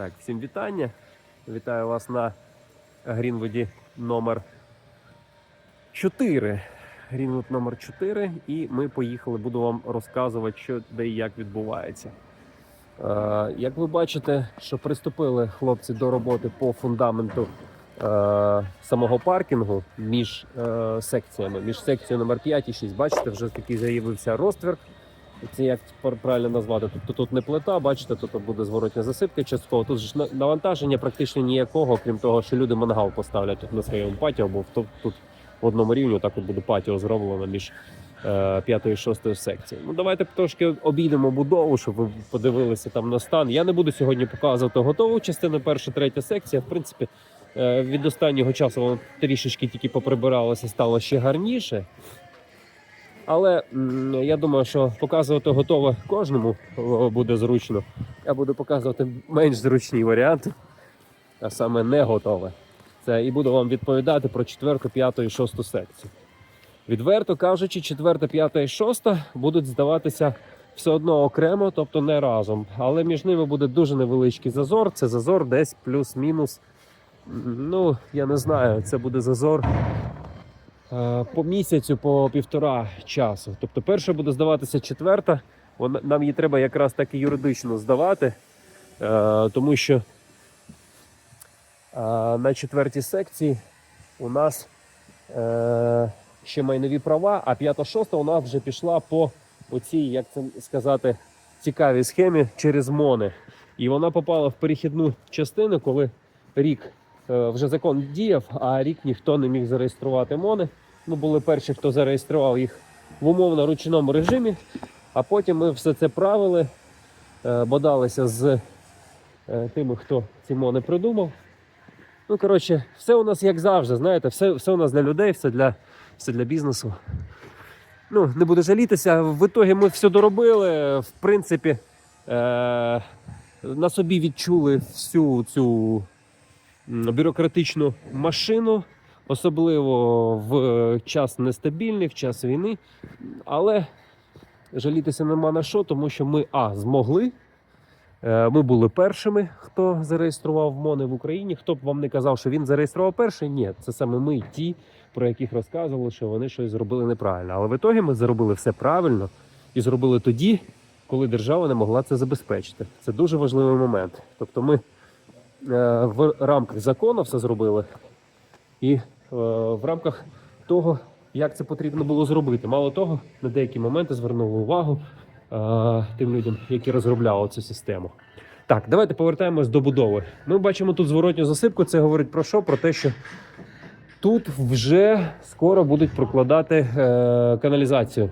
Так, всім вітання. Вітаю вас на Грінвуді номер 4. Грінвуд номер 4. І ми поїхали, буду вам розказувати, що де і як відбувається. Е, як ви бачите, що приступили хлопці до роботи по фундаменту е, самого паркінгу між е, секціями, між секцією номер 5 і 6. Бачите, вже такий заявився розтвір. Це як правильно назвати? Тобто тут не плита, бачите, тут буде зворотня засипка частково. Тут ж навантаження практично ніякого, крім того, що люди мангал поставлять тут на своєму патіо, бо тут, тут в одному рівні так от буде патіо зроблено між е, п'ятою і шостою секцією. Ну давайте трошки обійдемо будову, щоб ви подивилися там на стан. Я не буду сьогодні показувати готову частину, перша, третя секція. В принципі, е, від останнього часу воно трішечки тільки поприбиралося, стало ще гарніше. Але я думаю, що показувати готове кожному буде зручно. Я буду показувати менш зручні варіанти, а саме не готове. Це і буду вам відповідати про четверту, п'яту і шосту секцію. Відверто кажучи, четверта, п'ята і шоста будуть здаватися все одно окремо, тобто не разом. Але між ними буде дуже невеличкий зазор. Це зазор десь плюс-мінус. Ну, я не знаю, це буде зазор по місяцю, по півтора часу. Тобто, перша буде здаватися четверта. Нам її треба якраз так і юридично здавати, е, тому що е, на четвертій секції у нас е, ще майнові права, а п'ята-шоста у нас вже пішла по оцій, як це сказати, цікавій схемі через МОНи. І вона попала в перехідну частину, коли рік е, вже закон діяв, а рік ніхто не міг зареєструвати МОНи. Ми були перші, хто зареєстрував їх в умовно ручному режимі, а потім ми все це правили, е, бодалися з е, тими, хто ці мони придумав. Ну, коротше, все у нас як завжди, знаєте, все, все у нас для людей, все для, все для бізнесу. Ну, не буду жалітися. В ітогі ми все доробили. В принципі, е, на собі відчули всю цю бюрократичну машину, особливо в час нестабільний, в час війни. Але жалітися нема на що, тому що ми А змогли. Е, Ми були першими, хто зареєстрував МОНи в Україні. Хто б вам не казав, що він зареєстрував перший, ні, це саме ми, ті, про яких розказували, що вони щось зробили неправильно. Але в ітогі ми зробили все правильно і зробили тоді, коли держава не могла це забезпечити. Це дуже важливий момент. Тобто, ми в рамках закону все зробили, і е, в рамках того, як це потрібно було зробити. Мало того, на деякі моменти звернули увагу е, тим людям, які розробляли цю систему. Так, давайте повертаємось до будови. Ми бачимо тут зворотню засипку. Це говорить про що? Про те, що тут вже скоро будуть прокладати е, каналізацію.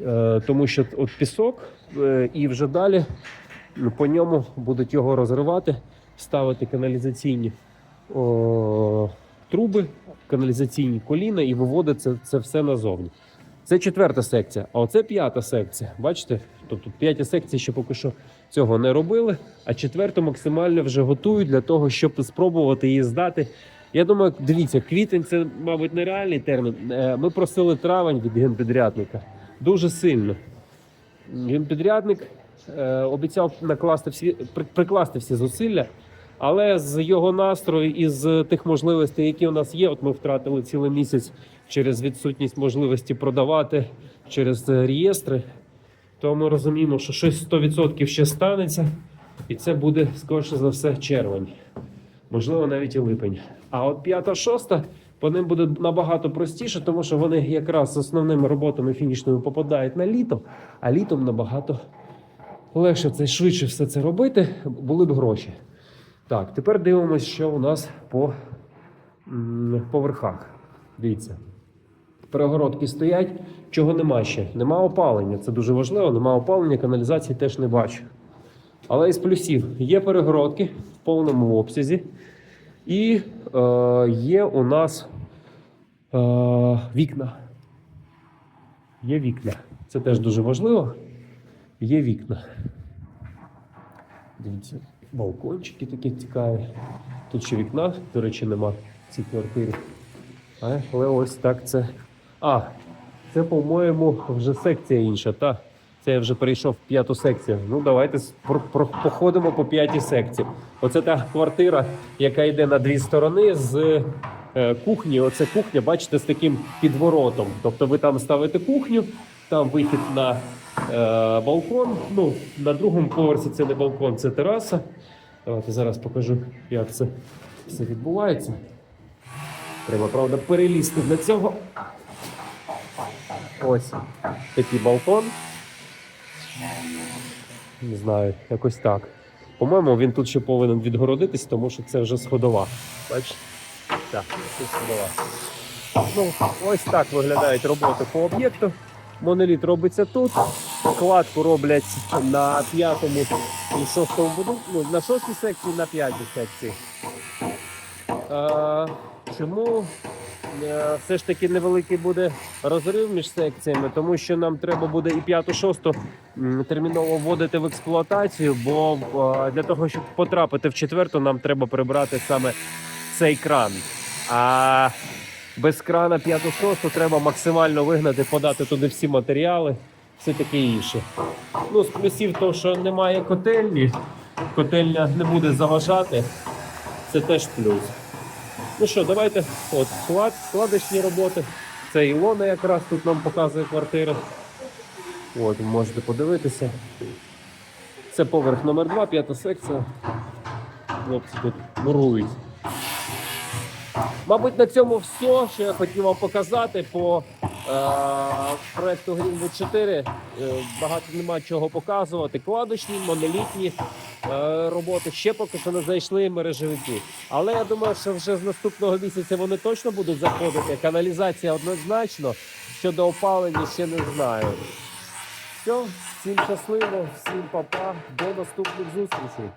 Е, тому що от пісок, е, і вже далі по ньому будуть його розривати, ставити каналізаційні о, труби, каналізаційні коліна і виводити це, це все назовні. Це четверта секція, а оце п'ята секція. Бачите? Тобто п'яті секції ще поки що цього не робили, а четверту максимально вже готують для того, щоб спробувати її здати. Я думаю, дивіться, квітень це, мабуть, нереальний термін. Е, Ми просили травень від генпідрядника дуже сильно. Генпідрядник обіцяв накласти всі, прикласти всі зусилля, але з його настрою і з тих можливостей, які у нас є, от ми втратили цілий місяць через відсутність можливості продавати через е, реєстри, то ми розуміємо, що щось 100% ще станеться, і це буде, скоріше за все, червень, можливо, навіть і липень. А от п'ята, шоста по ним буде набагато простіше, тому що вони якраз основними роботами фінішними попадають на літо, а літом набагато легше це швидше все це робити, були б гроші. Так, тепер дивимося, що у нас по поверхах. Дивіться. Перегородки стоять, чого нема ще. Нема опалення. Це дуже важливо, нема опалення, каналізації теж не бачу. Але із плюсів є перегородки в повному обсязі. І е, є у нас е, вікна. Є вікна. Це теж дуже важливо. Є вікна. Дивіться, балкончики такі цікаві. Тут ще вікна, до речі, нема в цій квартирі. Але ось так це. А, це, по-моєму, вже секція інша, та? Це я вже перейшов в п'яту секцію. Ну, давайте походимо по п'ятій секції. Оце та квартира, яка йде на дві сторони з е, кухні. Оце кухня, бачите, з таким підворотом. Тобто ви там ставите кухню, там вихід на балкон. Ну, на другому поверсі це не балкон, це тераса. Давайте зараз покажу, як це все відбувається. Треба, правда, перелізти для цього. Ось такий балкон. Не знаю, якось так. По-моєму, він тут ще повинен відгородитись, тому що це вже сходова. Бачите? Так, це сходова. Ну, ось так виглядають роботи по об'єкту. Моноліт робиться тут. Кладку роблять на п'ятому і шостому буду. Ну, на шостій секції, на п'ятій секції. Е, чому е, все ж таки невеликий буде розрив між секціями, тому що нам треба буде і п'яту, шосту м, терміново вводити в експлуатацію, бо е, для того, щоб потрапити в четверту, нам треба прибрати саме цей кран. А без крана п'яту, шосту треба максимально вигнати, подати туди всі матеріали, все таке інше. Ну, з плюсів того, що немає котельні, котельня не буде заважати, це теж плюс. Ну що, давайте от склад, складочні роботи. Це Ілона якраз тут нам показує квартири. От, можете подивитися. Це поверх номер 2 п'ята секція. Хлопці тут мурують. Мабуть, на цьому все, що я хотів вам показати по е, проекту Greenwood 4. Е, багато нема чого показувати. Кладочні, монолітні е, роботи. Ще поки що не зайшли мережевики. Але я думаю, що вже з наступного місяця вони точно будуть заходити. Каналізація однозначно. Щодо опалення ще не знаю. Все, всім щасливо, всім папа, до наступних зустрічей.